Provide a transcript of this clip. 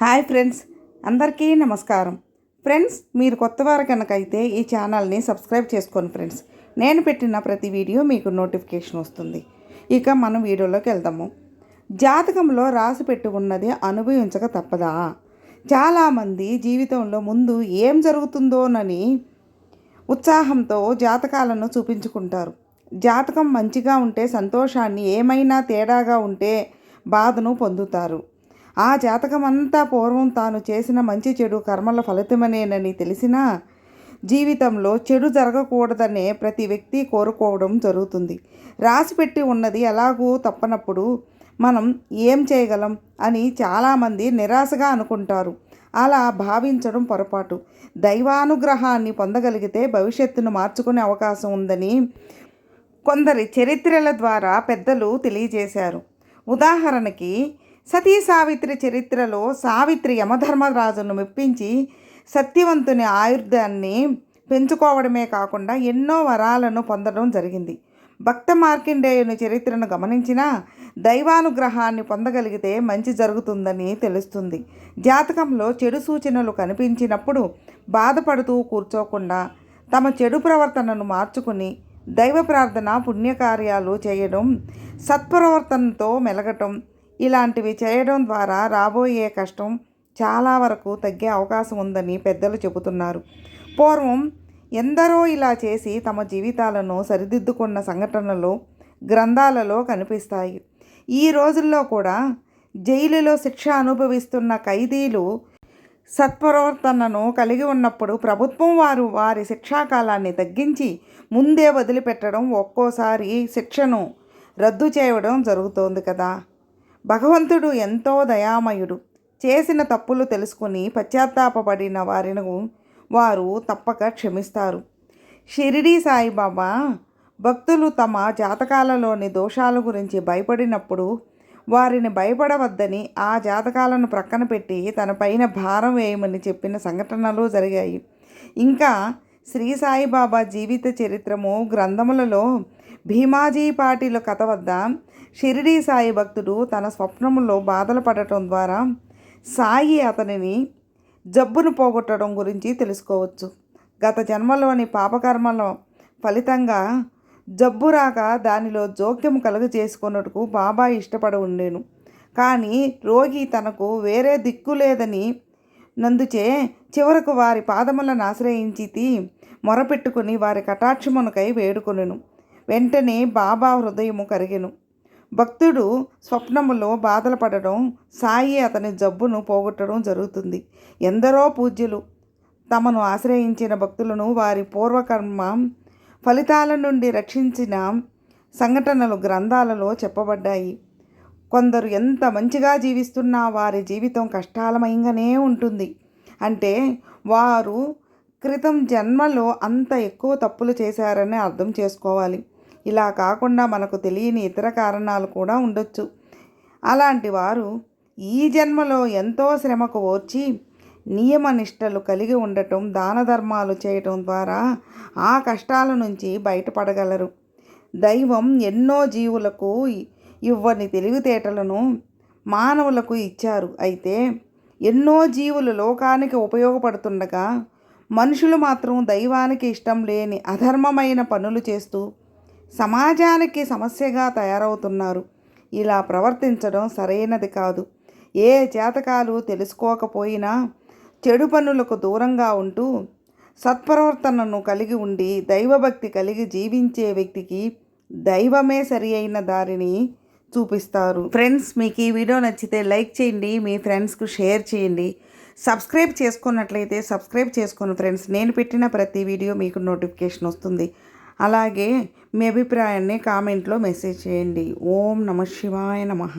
Hi friends అందరికీ నమస్కారం. Friends మీరు కొత్త వారు కనుకైతే ఈ ఛానల్ని సబ్స్క్రైబ్ చేసుకోండి ఫ్రెండ్స్. నేను పెట్టిన ప్రతి వీడియో మీకు నోటిఫికేషన్ వస్తుంది. ఇక మనం వీడియోలోకి వెళ్దాము. జాతకంలో రాసి పెట్టి ఉన్నది అనుభవించక తప్పదా? చాలామంది జీవితంలో ముందు ఏం జరుగుతుందోనని ఉత్సాహంతో జాతకాలను చూపించుకుంటారు. జాతకం మంచిగా ఉంటే సంతోషాన్ని ఏమైనా తేడాగా ఉంటే బాధను పొందుతారు. ఆ జాతకమంతా పూర్వం తాను చేసిన మంచి చెడు కర్మల ఫలితమనేనని తెలిసినా జీవితంలో చెడు జరగకూడదనే ప్రతి వ్యక్తి కోరుకోవడం జరుగుతుంది. రాసిపెట్టి ఉన్నది ఎలాగూ తప్పనప్పుడు మనం ఏం చేయగలం అని చాలామంది నిరాశగా అనుకుంటారు. అలా భావించడం పొరపాటు. దైవానుగ్రహాన్ని పొందగలిగితే భవిష్యత్తును మార్చుకునే అవకాశం ఉందని కొందరి చరిత్రల ద్వారా పెద్దలు తెలియజేశారు. ఉదాహరణకి సతీ సావిత్రి చరిత్రలో సావిత్రి యమధర్మరాజును మెప్పించి సత్యవంతుని ఆయుర్దాన్ని పెంచుకోవడమే కాకుండా ఎన్నో వరాలను పొందడం జరిగింది. భక్త మార్కిండేయుని చరిత్రను గమనించినా దైవానుగ్రహాన్ని పొందగలిగితే మంచి జరుగుతుందని తెలుస్తుంది. జాతకంలో చెడు సూచనలు కనిపించినప్పుడు బాధపడుతూ కూర్చోకుండా తమ చెడు ప్రవర్తనను మార్చుకుని దైవ ప్రార్థన పుణ్యకార్యాలు చేయడం సత్ప్రవర్తనతో మెలగటం ఇలాంటివి చేయడం ద్వారా రాబోయే కష్టం చాలా వరకు తగ్గే అవకాశం ఉందని పెద్దలు చెబుతున్నారు. పూర్వం ఎందరో ఇలా చేసి తమ జీవితాలను సరిదిద్దుకున్న సంఘటనలు గ్రంథాలలో కనిపిస్తాయి. ఈ రోజుల్లో కూడా జైలులో శిక్ష అనుభవిస్తున్న ఖైదీలు సత్ప్రవర్తనను కలిగి ఉన్నప్పుడు ప్రభుత్వం వారు వారి శిక్షాకాలాన్ని తగ్గించి ముందే వదిలిపెట్టడం ఒక్కోసారి శిక్షను రద్దు చేయడం జరుగుతోంది కదా. భగవంతుడు ఎంతో దయామయుడు. చేసిన తప్పులు తెలుసుకుని పశ్చాత్తాపడిన వారిని వారు తప్పక క్షమిస్తారు. షిరిడీ సాయిబాబా భక్తులు తమ జాతకాలలోని దోషాల గురించి భయపడినప్పుడు వారిని భయపడవద్దని ఆ జాతకాలను ప్రక్కన పెట్టి తన పైన భారం వేయమని చెప్పిన సంఘటనలు జరిగాయి. ఇంకా శ్రీ సాయిబాబా జీవిత చరిత్రము గ్రంథములలో భీమాజీ పాటిల కథ వద్ద షిరిడీ సాయి భక్తుడు తన స్వప్నములో బాధలు పడటం ద్వారా సాయి అతనిని జబ్బును పోగొట్టడం గురించి తెలుసుకోవచ్చు. గత జన్మలోని పాపకర్మల ఫలితంగా జబ్బు రాక దానిలో జోక్యం కలుగజేసుకున్నట్టుకు బాబా ఇష్టపడి ఉండేను. కానీ రోగి తనకు వేరే దిక్కు లేదని నందుచే చివరకు వారి పాదములను ఆశ్రయించి మొరపెట్టుకుని వారి కటాక్షమునకై వేడుకొనెను. వెంటనే బాబా హృదయము కరిగెను. భక్తుడు స్వప్నములో బాధలు పడడం సాయి అతని జబ్బును పోగొట్టడం జరుగుతుంది. ఎందరో పూజ్యులు తమను ఆశ్రయించిన భక్తులను వారి పూర్వకర్మ ఫలితాల నుండి రక్షించిన సంఘటనలు గ్రంథాలలో చెప్పబడ్డాయి. కొందరు ఎంత మంచిగా జీవిస్తున్నా వారి జీవితం కష్టాలమయంగానే ఉంటుంది. అంటే వారు క్రితం జన్మలో అంత ఎక్కువ తప్పులు చేశారని అర్థం చేసుకోవాలి. ఇలా కాకుండా మనకు తెలియని ఇతర కారణాలు కూడా ఉండొచ్చు. అలాంటి వారు ఈ జన్మలో ఎంతో శ్రమకు ఓర్చి నియమనిష్టలు కలిగి ఉండటం దాన ధర్మాలు చేయటం ద్వారా ఆ కష్టాల నుంచి బయటపడగలరు. దైవం ఎన్నో జీవులకు ఇవ్వని తెలివితేటలను మానవులకు ఇచ్చారు. అయితే ఎన్నో జీవులు లోకానికి ఉపయోగపడుతుండగా మనుషులు మాత్రం దైవానికి ఇష్టం లేని అధర్మమైన పనులు చేస్తూ సమాజానికి సమస్యగా తయారవుతున్నారు. ఇలా ప్రవర్తించడం సరైనది కాదు. ఏ జాతకాలు తెలుసుకోకపోయినా చెడు పనులకు దూరంగా ఉంటూ సత్ప్రవర్తనను కలిగి ఉండి దైవభక్తి కలిగి జీవించే వ్యక్తికి దైవమే సరి అయిన దారిని చూపిస్తారు. ఫ్రెండ్స్ మీకు ఈ వీడియో నచ్చితే లైక్ చేయండి మీ ఫ్రెండ్స్కు షేర్ చేయండి. సబ్స్క్రైబ్ చేసుకున్నట్లయితే సబ్స్క్రైబ్ చేసుకోండి ఫ్రెండ్స్ నేను పెట్టిన ప్రతి వీడియో మీకు నోటిఫికేషన్ వస్తుంది. అలాగే మీ అభిప్రాయాన్ని కామెంట్లో మెసేజ్ చేయండి. ఓం నమ శివాయ నమః.